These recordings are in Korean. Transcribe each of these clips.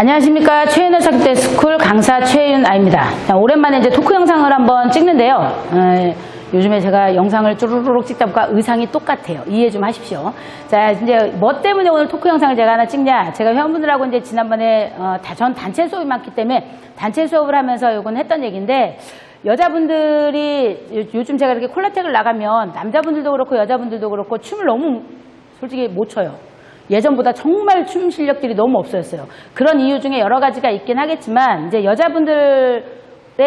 안녕하십니까 최윤의 사기대 스쿨 강사 최윤아입니다. 자, 오랜만에 이제 토크 영상을 한번 찍는데요. 에, 요즘에 제가 영상을 쭈루루룩 찍다 보니까 의상이 똑같아요. 이해 좀 하십시오. 자, 이제 뭐 때문에 오늘 토크 영상을 제가 하나 찍냐? 제가 회원분들하고 이제 지난번에 어, 다, 전 단체 수업이 많기 때문에 단체 수업을 하면서 요건 했던 얘기인데 여자분들이 요- 요즘 제가 이렇게 콜라텍을 나가면 남자분들도 그렇고 여자분들도 그렇고 춤을 너무 솔직히 못 춰요. 예전보다 정말 춤 실력들이 너무 없어졌어요. 그런 이유 중에 여러 가지가 있긴 하겠지만 이제 여자분들에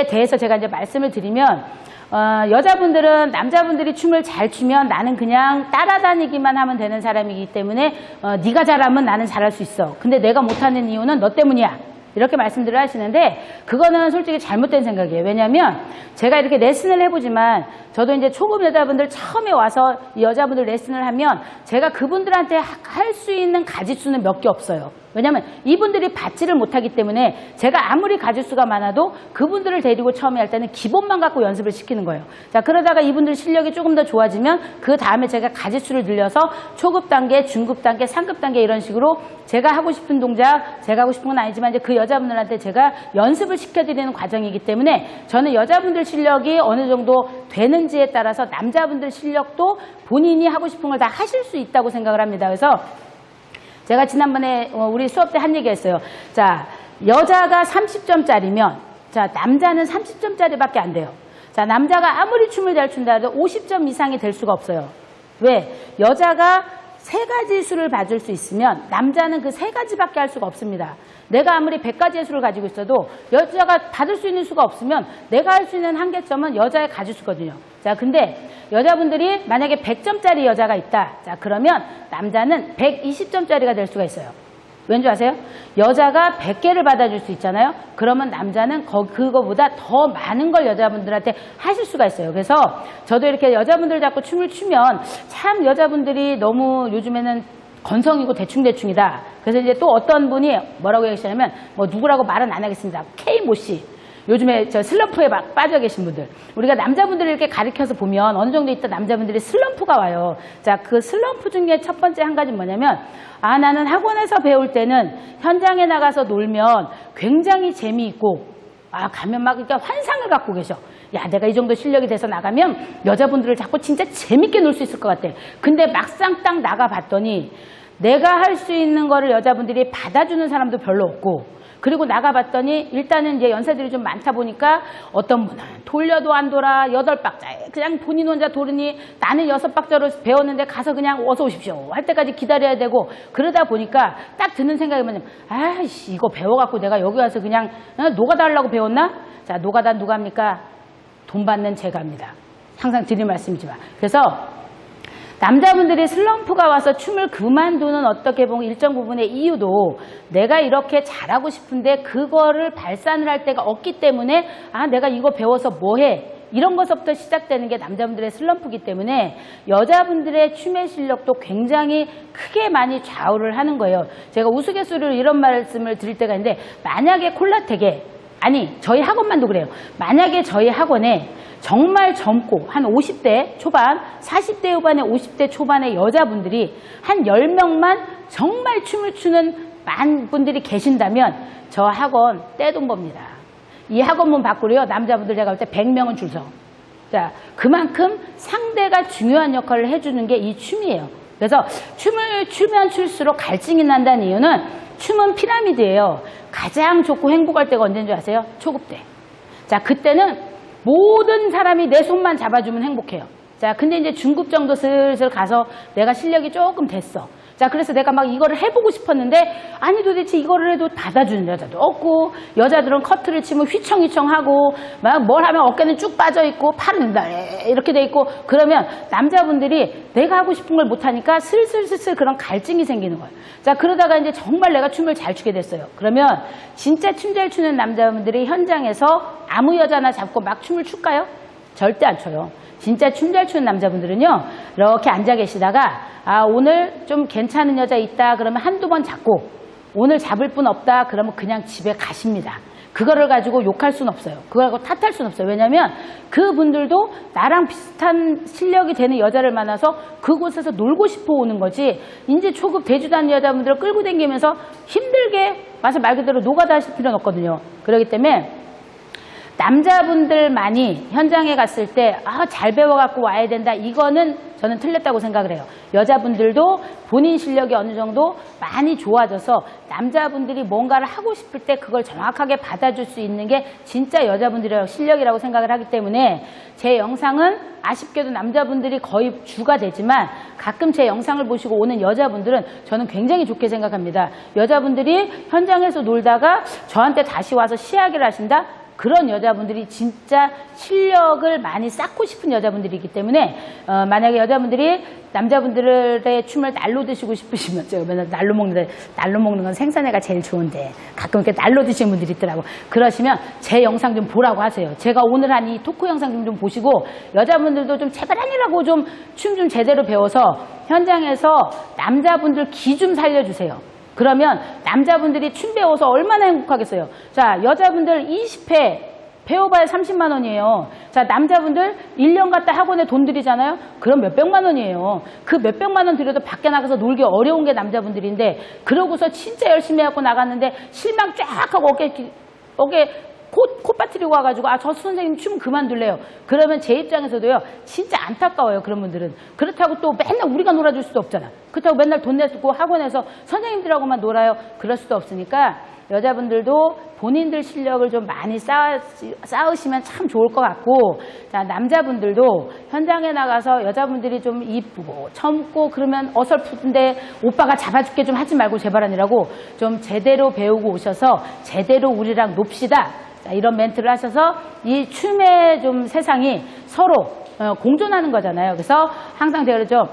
대해서 제가 이제 말씀을 드리면 어, 여자분들은 남자분들이 춤을 잘 추면 나는 그냥 따라다니기만 하면 되는 사람이기 때문에 어, 네가 잘하면 나는 잘할 수 있어. 근데 내가 못하는 이유는 너 때문이야. 이렇게 말씀들을 하시는데 그거는 솔직히 잘못된 생각이에요. 왜냐하면 제가 이렇게 레슨을 해보지만 저도 이제 초급 여자분들 처음에 와서 이 여자분들 레슨을 하면 제가 그분들한테 할 수 있는 가지수는 몇 개 없어요. 왜냐하면 이분들이 받지를 못하기 때문에 제가 아무리 가지수가 많아도 그분들을 데리고 처음에 할 때는 기본만 갖고 연습을 시키는 거예요. 자 그러다가 이분들 실력이 조금 더 좋아지면 그 다음에 제가 가지수를 늘려서 초급 단계, 중급 단계, 상급 단계 이런 식으로 제가 하고 싶은 동작, 제가 하고 싶은 건 아니지만 이제 그 여자분들한테 제가 연습을 시켜드리는 과정이기 때문에 저는 여자분들 실력이 어느 정도 되는지에 따라서 남자분들 실력도 본인이 하고 싶은 걸 다 하실 수 있다고 생각을 합니다. 그래서 제가 지난번에 어, 우리 수업 때 한 얘기 했어요. 자, 여자가 30점짜리면, 자, 남자는 30점짜리밖에 안 돼요. 자, 남자가 아무리 춤을 잘 춘다 해도 50점 이상이 될 수가 없어요. 왜? 여자가 세 가지 수를 봐줄 수 있으면 남자는 그 세 가지밖에 할 수가 없습니다. 내가 아무리 100가지의 수를 가지고 있어도 여자가 받을 수 있는 수가 없으면 내가 할 수 있는 한계점은 여자의 가지수거든요. 자, 근데 여자분들이 만약에 100점짜리 여자가 있다. 자, 그러면 남자는 120점짜리가 될 수가 있어요. 왠지 아세요? 여자가 100개를 받아줄 수 있잖아요. 그러면 남자는 거- 그거보다 더 많은 걸 여자분들한테 하실 수가 있어요. 그래서 저도 이렇게 여자분들 자꾸 춤을 추면 참 여자분들이 너무 요즘에는 건성이고 대충대충이다. 그래서 이제 또 어떤 분이 뭐라고 얘기하시냐면 뭐 누구라고 말은 안 하겠습니다. K 모 씨. 요즘에 저 슬럼프에 막 빠져 계신 분들. 우리가 남자분들을 이렇게 가리켜서 보면 어느 정도 있다 남자분들이 슬럼프가 와요. 자, 그 슬럼프 중에 첫 번째 한 가지 뭐냐면, 아, 나는 학원에서 배울 때는 현장에 나가서 놀면 굉장히 재미있고, 아, 가면 막 그러니까 환상을 갖고 계셔. 야, 내가 이 정도 실력이 돼서 나가면 여자분들을 자꾸 진짜 재밌게 놀 수 있을 것 같아. 근데 막상 딱 나가봤더니 내가 할 수 있는 거를 여자분들이 받아주는 사람도 별로 없고, 그리고 나가봤더니 일단은 이제 연세들이 좀 많다 보니까 어떤 분은 돌려도 안 돌아 여덟 박자 그냥 본인 혼자 도르니 나는 여섯 박자로 배웠는데 가서 그냥 어서 오십시오 할 때까지 기다려야 되고 그러다 보니까 딱 드는 생각이 뭐냐면 아이씨 이거 배워갖고 내가 여기 와서 그냥 어, 하려고 배웠나? 자 노가다 누가 합니까? 돈 받는 제가 합니다. 항상 드릴 말씀이지만 그래서 남자분들이 슬럼프가 와서 춤을 그만두는 어떻게 보면 일정 부분의 이유도 내가 이렇게 잘하고 싶은데 그거를 발산을 할 때가 없기 때문에 아 내가 이거 배워서 뭐해 이런 것부터 시작되는 게 남자분들의 슬럼프기 때문에 여자분들의 춤의 실력도 굉장히 크게 많이 좌우를 하는 거예요. 제가 우스갯소리로 이런 말씀을 드릴 때가 있는데 만약에 콜라텍에 아니 저희 학원만도 그래요. 만약에 저희 학원에 정말 젊고 한 50대 초반, 40대 후반에 50대 초반의 여자분들이 한 10명만 정말 춤을 추는 만 분들이 계신다면 저 학원 떼돈 법니다. 이 학원문 바꾸려요. 남자분들 제가 볼 때 100명은 줄 서. 자, 그만큼 상대가 중요한 역할을 해주는 게 이 춤이에요. 그래서 춤을 추면 출수록 갈증이 난다는 이유는 춤은 피라미드예요. 가장 좋고 행복할 때가 언제인 줄 아세요? 초급 때. 자, 그때는 모든 사람이 내 손만 잡아주면 행복해요. 자, 근데 이제 중급 정도 슬슬 가서 내가 실력이 조금 됐어. 자, 그래서 내가 막 이거를 해보고 싶었는데, 아니 도대체 이거를 해도 받아주는 여자도 없고, 여자들은 커트를 치면 휘청휘청하고, 막 뭘 하면 어깨는 쭉 빠져있고, 팔은 이렇게 돼 있고, 그러면 남자분들이 내가 하고 싶은 걸 못하니까 슬슬슬슬 그런 갈증이 생기는 거예요. 자, 그러다가 이제 정말 내가 춤을 잘 추게 됐어요. 그러면 진짜 춤 잘 추는 남자분들이 현장에서 아무 여자나 잡고 막 춤을 출까요? 절대 안 춰요. 진짜 춤 잘 추는 남자분들은요, 이렇게 앉아 계시다가, 아, 오늘 좀 괜찮은 여자 있다, 그러면 한두 번 잡고, 오늘 잡을 분 없다, 그러면 그냥 집에 가십니다. 그거를 가지고 욕할 수는 없어요. 그걸 가지고 탓할 수는 없어요. 왜냐하면 그분들도 나랑 비슷한 실력이 되는 여자를 만나서 그곳에서 놀고 싶어 오는 거지. 이제 초급 않는 여자분들을 끌고 다니면서 힘들게 와서 말 그대로 노가다 하실 필요는 없거든요. 그렇기 때문에 남자분들만이 현장에 갔을 때, 아, 잘 배워갖고 와야 된다. 이거는 저는 틀렸다고 생각을 해요. 여자분들도 본인 실력이 어느 정도 많이 좋아져서 남자분들이 뭔가를 하고 싶을 때 그걸 정확하게 받아줄 수 있는 게 진짜 여자분들의 실력이라고 생각을 하기 때문에 제 영상은 아쉽게도 남자분들이 거의 주가 되지만 가끔 제 영상을 보시고 오는 여자분들은 저는 굉장히 좋게 생각합니다. 여자분들이 현장에서 놀다가 저한테 다시 와서 시야기를 하신다? 그런 여자분들이 진짜 실력을 많이 쌓고 싶은 여자분들이기 때문에 어, 만약에 여자분들이 남자분들의 춤을 날로 드시고 싶으시면 제가 맨날 날로 먹는데 날로 먹는 건 생선회가 제일 좋은데 가끔 이렇게 날로 드시는 분들이 있더라고. 그러시면 제 영상 좀 보라고 하세요. 제가 오늘 한 이 토크 영상 좀, 좀 보시고 여자분들도 좀 제발 아니라고 좀 춤 좀 제대로 배워서 현장에서 남자분들 기 좀 살려주세요 그러면 남자분들이 춤 배워서 얼마나 행복하겠어요. 자, 여자분들 20회 배워봐야 30만 원이에요. 자, 남자분들 1년 갔다 학원에 돈 들이잖아요? 그럼 몇백만 원이에요. 그 몇백만 원 들여도 밖에 나가서 놀기 어려운 게 남자분들인데, 그러고서 진짜 열심히 해갖고 나갔는데, 실망 쫙 하고 어깨, 어깨, 코, 코 빠뜨리고 와가지고, 아, 저 선생님 춤 그만둘래요. 그러면 제 입장에서도요, 진짜 안타까워요, 그런 분들은. 그렇다고 또 맨날 우리가 놀아줄 수도 없잖아. 그렇다고 맨날 돈 내고 학원에서 선생님들하고만 놀아요. 그럴 수도 없으니까, 여자분들도 본인들 실력을 좀 많이 쌓, 쌓으시면 참 좋을 것 같고, 자, 남자분들도 현장에 나가서 여자분들이 좀 이쁘고, 젊고, 그러면 어설픈데 오빠가 잡아줄게 좀 하지 말고 제발 아니라고 좀 제대로 배우고 오셔서 제대로 우리랑 놉시다. 자, 이런 멘트를 하셔서 이 춤의 좀 세상이 서로 어, 공존하는 거잖아요. 그래서 항상 제가 그러죠.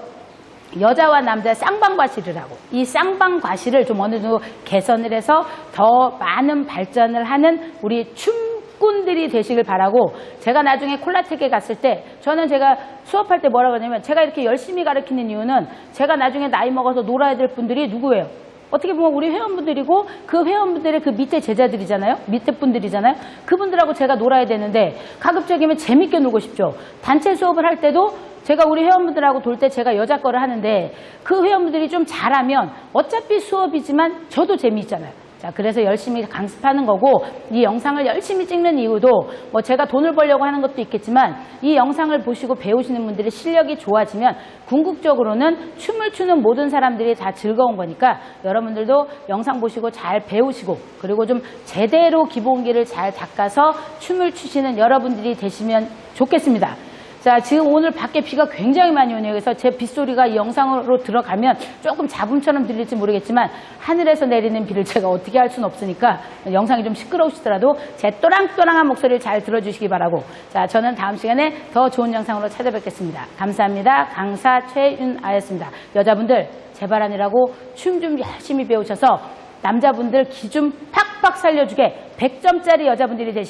여자와 남자의 쌍방과시를 하고 이 쌍방과시를 좀 어느 정도 개선을 해서 더 많은 발전을 하는 우리 춤꾼들이 되시길 바라고 제가 나중에 콜라텍에 갔을 때 저는 제가 수업할 때 뭐라고 하냐면 제가 이렇게 열심히 가르치는 이유는 제가 나중에 나이 먹어서 놀아야 될 분들이 누구예요? 어떻게 보면 우리 회원분들이고 그 회원분들의 그 밑에 제자들이잖아요. 밑에 분들이잖아요. 그분들하고 제가 놀아야 되는데 가급적이면 재밌게 놀고 싶죠. 단체 수업을 할 때도 제가 우리 회원분들하고 돌 때 제가 여자 거를 하는데 그 회원분들이 좀 잘하면 어차피 수업이지만 저도 재미있잖아요. 자, 그래서 열심히 강습하는 거고 이 영상을 열심히 찍는 이유도 뭐 제가 돈을 벌려고 하는 것도 있겠지만 이 영상을 보시고 배우시는 분들의 실력이 좋아지면 궁극적으로는 춤을 추는 모든 사람들이 다 즐거운 거니까 여러분들도 영상 보시고 잘 배우시고 그리고 좀 제대로 기본기를 잘 닦아서 춤을 추시는 여러분들이 되시면 좋겠습니다. 자, 지금 오늘 밖에 비가 굉장히 많이 오네요. 그래서 제 빗소리가 이 영상으로 들어가면 조금 잡음처럼 들릴지 모르겠지만 하늘에서 내리는 비를 제가 어떻게 할 수는 없으니까 영상이 좀 시끄러우시더라도 제 또랑또랑한 목소리를 잘 들어주시기 바라고 자, 저는 다음 시간에 더 좋은 영상으로 찾아뵙겠습니다. 감사합니다. 강사 최윤아였습니다. 여자분들 제발 아니라고 춤 좀 열심히 배우셔서 남자분들 기 좀 팍팍 살려주게 100점짜리 여자분들이 되시기